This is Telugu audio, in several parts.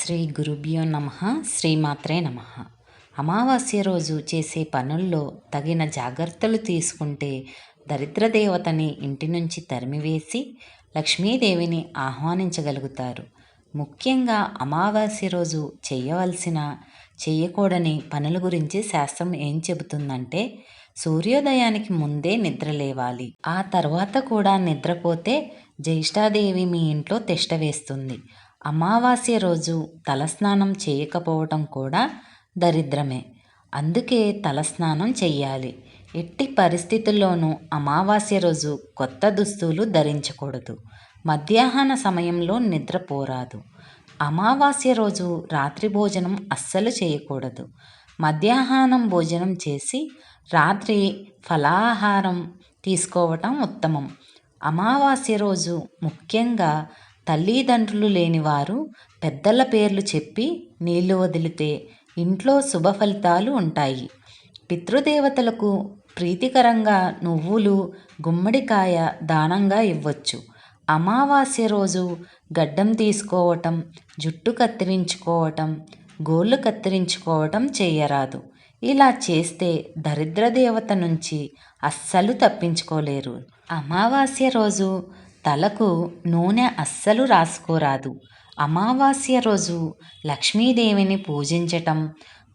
శ్రీ గురుభ్యో నమ శ్రీమాత్రే నమ. అమావాస్య రోజు చేసే పనుల్లో తగిన జాగ్రత్తలు తీసుకుంటే దరిద్ర దేవతని ఇంటి నుంచి తరిమివేసి లక్ష్మీదేవిని ఆహ్వానించగలుగుతారు. ముఖ్యంగా అమావాస్య రోజు చేయవలసిన చేయకూడని పనుల గురించి శాస్త్రం ఏం చెబుతుందంటే సూర్యోదయానికి ముందే నిద్ర లేవాలి. ఆ తర్వాత కూడా నిద్రపోతే జ్యేష్ఠాదేవి మీ ఇంట్లో తిష్ట వేస్తుంది. అమావాస్య రోజు తలస్నానం చేయకపోవటం కూడా దరిద్రమే. అందుకే తలస్నానం చెయ్యాలి. ఎట్టి పరిస్థితుల్లోనూ అమావాస్య రోజు కొత్త దుస్తులు ధరించకూడదు. మధ్యాహ్న సమయంలో నిద్రపోరాదు అమావాస్య రోజు రాత్రి భోజనం అస్సలు చేయకూడదు. మధ్యాహ్నం భోజనం చేసి రాత్రి ఫలాహారం తీసుకోవటం ఉత్తమం. అమావాస్య రోజు ముఖ్యంగా తల్లిదండ్రులు లేనివారు పెద్దల పేర్లు చెప్పి నీళ్ళు వదిలితే ఇంట్లో శుభ ఫలితాలు ఉంటాయి. పితృదేవతలకు ప్రీతికరంగా నువ్వులు గుమ్మడికాయ దానంగా ఇవ్వచ్చు. అమావాస్య రోజు గడ్డం తీసుకోవటం జుట్టు కత్తిరించుకోవటం గోళ్ళు కత్తిరించుకోవటం చేయరాదు. ఇలా చేస్తే దరిద్ర దేవత నుంచి అస్సలు తప్పించుకోలేరు. అమావాస్య రోజు తలకు నూనె అస్సలు రాసుకోరాదు. అమావాస్య రోజు లక్ష్మీదేవిని పూజించటం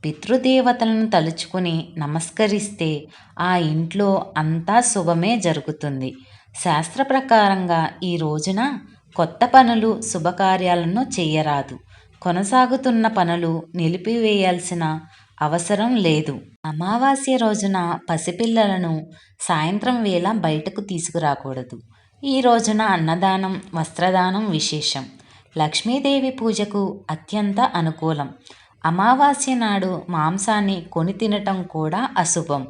పితృదేవతలను తలుచుకుని నమస్కరిస్తే ఆ ఇంట్లో అంతా శుభమే జరుగుతుంది. శాస్త్ర ప్రకారంగా ఈ రోజున కొత్త పనులు శుభకార్యాలను చేయరాదు. కొనసాగుతున్న పనులు నిలిపివేయాల్సిన అవసరం లేదు. అమావాస్య రోజున పసిపిల్లలను సాయంత్రం వేళ బయటకు తీసుకురాకూడదు. ఈ రోజున అన్నదానం వస్త్రదానం విశేషం. లక్ష్మీదేవి పూజకు అత్యంత అనుకూలం. అమావాస్య నాడు మాంసాన్ని కొని తినటం కూడా అశుభం.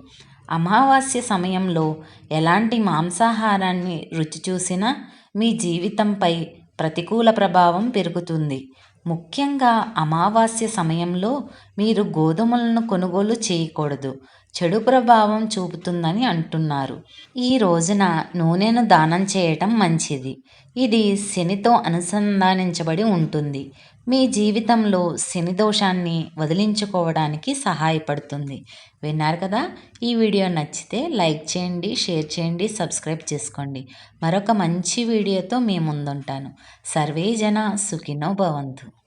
అమావాస్య సమయంలో ఎలాంటి మాంసాహారాన్ని రుచి చూసినా మీ జీవితంపై ప్రతికూల ప్రభావం పెరుగుతుంది. ముఖ్యంగా అమావాస్య సమయంలో మీరు గోధుమలను కొనుగోలు చేయకూడదు. చెడు ప్రభావం చూపుతుందని అంటున్నారు. ఈ రోజున నూనెను దానం చేయటం మంచిది. ఇది శనితో అనుసంధానించబడి ఉంటుంది. మీ జీవితంలో శని దోషాన్ని వదిలించుకోవడానికి సహాయపడుతుంది. విన్నారు కదా? ఈ వీడియో నచ్చితే లైక్ చేయండి షేర్ చేయండి సబ్స్క్రైబ్ చేసుకోండి. మరొక మంచి వీడియోతో మీ ముందుంటాను. సర్వే జన సుఖినో భవంతు.